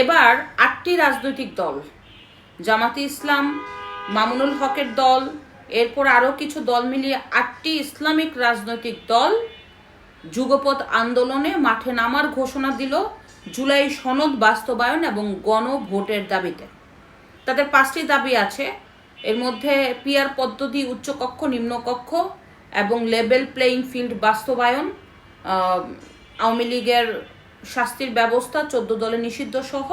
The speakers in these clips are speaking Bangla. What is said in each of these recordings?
এবার আটটি রাজনৈতিক দল, জামাতি ইসলাম, মামুনুল হকের দল, এরপর আরও কিছু দল মিলিয়ে আটটি ইসলামিক রাজনৈতিক দল যুগপথ আন্দোলনে মাঠে নামার ঘোষণা দিল জুলাই সনদ বাস্তবায়ন এবং গণভোটের দাবিতে। তাদের পাঁচটি দাবি আছে। এর মধ্যে পিয়ার পদ্ধতি, উচ্চকক্ষ, নিম্নকক্ষ এবং লেভেল প্লেইং ফিল্ড বাস্তবায়ন আওয়ামী লীগের শাস্তির ব্যবস্থা চোদ্দ দলে নিষিদ্ধ সহ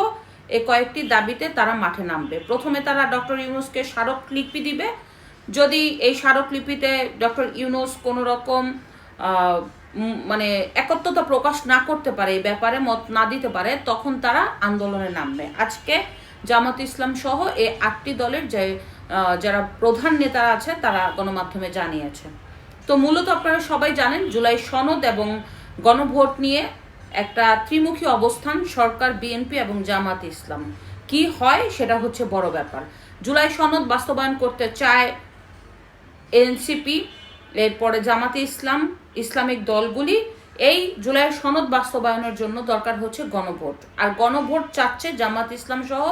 এ কয়েকটি দাবিতে তারা মাঠে নামবে। প্রথমে তারা ডক্টর ইউনুসকে স্মারকলিপি দিবে। যদি এই স্মারকলিপিতে ডক্টর ইউনুস কোনো রকম মানে একত্রতা প্রকাশ না করতে পারে এই ব্যাপারে মত না দিতে পারে, তখন তারা আন্দোলনে নামবে। আজকে জামাত ইসলাম সহ এই আটটি দলের যে যারা প্রধান নেতারা আছে, তারা গণমাধ্যমে জানিয়েছে। তো মূলত আপনারা সবাই জানেন, জুলাই সনদ এবং গণভোট নিয়ে একটা ত্রিমুখী অবস্থান সরকার, বিএনপি এবং জামাত ইসলাম। কি হয় সেটা হচ্ছে বড় ব্যাপার। জুলাই সনদ বাস্তবায়ন করতে চায় এনসিপি, এরপরে জামাতে ইসলাম, ইসলামিক দলগুলি। এই জুলাই সনদ বাস্তবায়নের জন্য দরকার হচ্ছে গণভোট। আর গণভোট চাচ্ছে জামাত ইসলাম সহ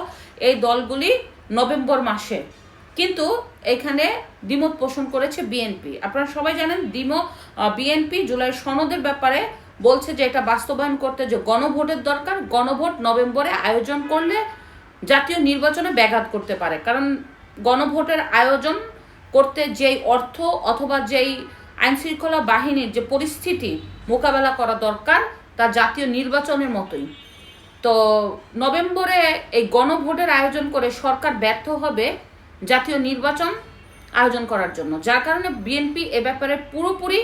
এই দলগুলি নভেম্বর মাসে। কিন্তু এখানে দ্বিমত পোষণ করেছে বিএনপি। আপনারা সবাই জানেন দিম বিএনপি জুলাই সনদের ব্যাপারে বলছে যে এটা বাস্তবায়ন করতে যে গণভোটের দরকার, গণভোট নভেম্বরে আয়োজন করলে জাতীয় নির্বাচনে ব্যাঘাত করতে পারে। কারণ গণভোটের আয়োজন করতে যেই অর্থ অথবা যেই আইন শৃঙ্খলা বাহিনীর যে পরিস্থিতি মোকাবেলা করা দরকার, তা জাতীয় নির্বাচনের মতোই। তো নভেম্বরে এই গণভোটের আয়োজন করে সরকার ব্যর্থ হবে জাতীয় নির্বাচন আয়োজন করার জন্য। যার কারণে বিএনপি এ ব্যাপারে পুরোপুরি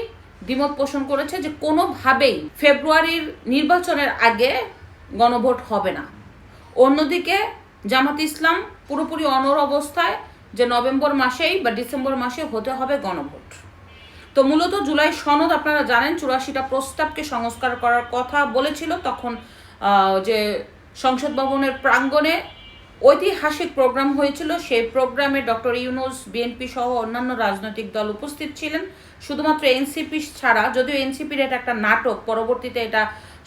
দ্বিমত পোষণ করেছে যে কোনোভাবেই ফেব্রুয়ারির নির্বাচনের আগে গণভোট হবে না। অন্যদিকে জামাত ইসলাম পুরোপুরি অনর অবস্থায় যে নভেম্বর মাসেই বা ডিসেম্বর মাসে হতে হবে গণভোট। তো মূলত জুলাই সনদ আপনারা জানেন, চুরাশিটা প্রস্তাবকে সংস্কার করার কথা বলেছিল। তখন যে সংসদ ভবনের প্রাঙ্গণে ঐতিহাসিক প্রোগ্রাম হয়েছিল। সেই প্রোগ্রামে ডক্টর ইউনুস, বিএনপি সহ অন্যান্য রাজনৈতিক দল উপস্থিত ছিলেন। শুধুমাত্র এনসিপি ছাড়া, যদিও এনসিপির এটা একটা নাটক, পরবর্তীতে এটা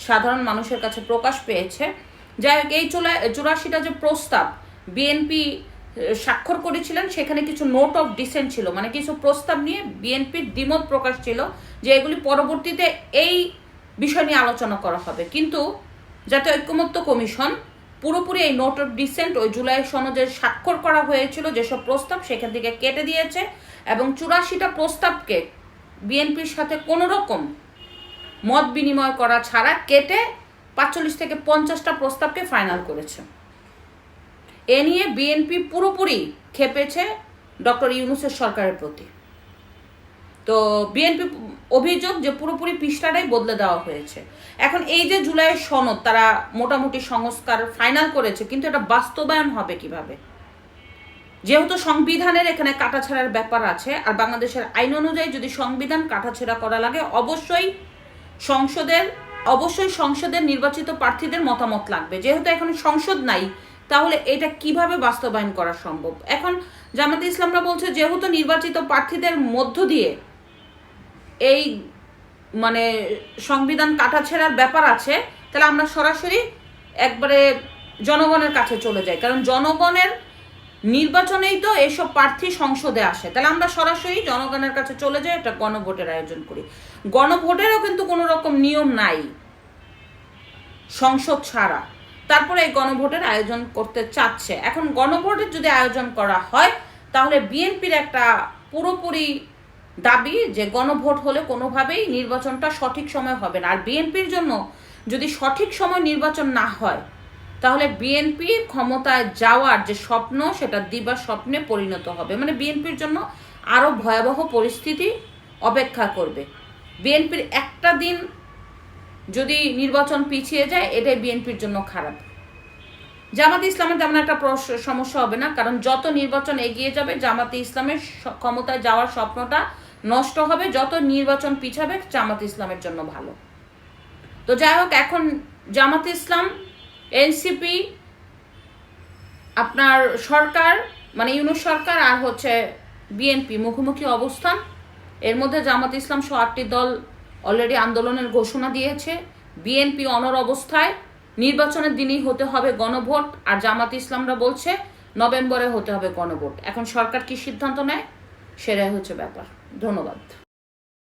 সাধারণ মানুষের কাছে প্রকাশ পেয়েছে। যাই হোক, এই চুলা, চুরাশিটা যে প্রস্তাব বিএনপি স্বাক্ষর করেছিলেন, সেখানে কিছু নোট অফ ডিসেন্ট ছিল। মানে কিছু প্রস্তাব নিয়ে বিএনপির দ্বিমত প্রকাশ ছিল যে এগুলি পরবর্তীতে এই বিষয় নিয়ে আলোচনা করা হবে। কিন্তু যাতে ঐক্যমত্য কমিশন পুরোপুরি এই নোট অফ ডিসেন্ট ওই জুলাই সনদে স্বাক্ষর করা হয়েছিল, যেসব প্রস্তাব সেখান থেকে কেটে দিয়েছে এবং চুরাশিটা প্রস্তাবকে বিএনপির সাথে কোনো রকম মত বিনিময় করা ছাড়া কেটে পাঁচচল্লিশ থেকে পঞ্চাশটা প্রস্তাবকে ফাইনাল করেছে। এ নিয়ে বিএনপি পুরোপুরি খেপেছে ডক্টর ইউনুসের সরকারের প্রতি। তো বিএনপি অভিযোগ যে পুরোপুরি পৃষ্ঠাটাই বদলে দেওয়া হয়েছে। এখন এই যে জুলাইয়ের সনদ তারা মোটামুটি সংস্কার ফাইনাল করেছে, কিন্তু এটা বাস্তবায়ন হবে কীভাবে? যেহেতু সংবিধানের এখানে কাটাছেড়ার ব্যাপার আছে, আর বাংলাদেশের আইন অনুযায়ী যদি সংবিধান কাটাছেড়া করা লাগে, অবশ্যই সংসদের অবশ্যই সংসদের নির্বাচিত প্রার্থীদের মতামত লাগবে। যেহেতু এখন সংসদ নাই, তাহলে এটা কীভাবে বাস্তবায়ন করা সম্ভব? এখন জামাতে ইসলামরা বলছে, যেহেতু নির্বাচিত প্রার্থীদের মধ্য দিয়ে এই মানে সংবিধান কাটাছেড়ার ব্যাপার আছে, তাহলে আমরা সরাসরি একবারে জনগণের কাছে চলে যাই। কারণ জনগণের নির্বাচনেই তো এইসব প্রার্থী সংসদে আসে। তাহলে আমরা সরাসরি জনগণের কাছে চলে যাই, একটা গণভোটের আয়োজন করি। গণভোটেরও কিন্তু কোনো রকম নিয়ম নাই, সংসদ ছাড়া। তারপরে এই গণভোটের আয়োজন করতে চাচ্ছে। এখন গণভোটের যদি আয়োজন করা হয়, তাহলে বিএনপির একটা পুরোপুরি দাবি যে গণভোট হলে কোনোভাবেই নির্বাচনটা সঠিক সময় হবে না। আর বিএনপির জন্য যদি সঠিক সময় নির্বাচন না হয়, তাহলে বিএনপি ক্ষমতায় যাওয়ার যে স্বপ্ন, সেটা দিবা স্বপ্নে পরিণত হবে। মানে বিএনপির জন্য আরও ভয়াবহ পরিস্থিতি অপেক্ষা করবে। বিএনপির একটা দিন যদি নির্বাচন পিছিয়ে যায়, এটাই বিএনপির জন্য খারাপ। জামাতে ইসলামের তেমন একটা সমস্যা হবে না, কারণ যত নির্বাচন এগিয়ে যাবে, জামাতে ইসলামের ক্ষমতায় যাওয়ার স্বপ্নটা নষ্ট হবে, যত নির্বাচন পিছাবে, জামাত ইসলামের জন্য ভালো। তো যাই হোক, এখন জামাত ইসলাম, এনসিপি, আপনার সরকার মানে ইউনুস সরকার আর হচ্ছে বিএনপি মুখোমুখি অবস্থান। এর মধ্যে জামাত ইসলাম সহ আটটি দল অলরেডি আন্দোলনের ঘোষণা দিয়েছে। বিএনপি অনর অবস্থায়, নির্বাচনের দিনই হতে হবে গণভোট, আর জামাত ইসলামরা বলছে, নভেম্বরে হতে হবে গণভোট। এখন সরকার কি সিদ্ধান্ত নেয়? সেটাই হচ্ছে ব্যাপার। ধন্যবাদ।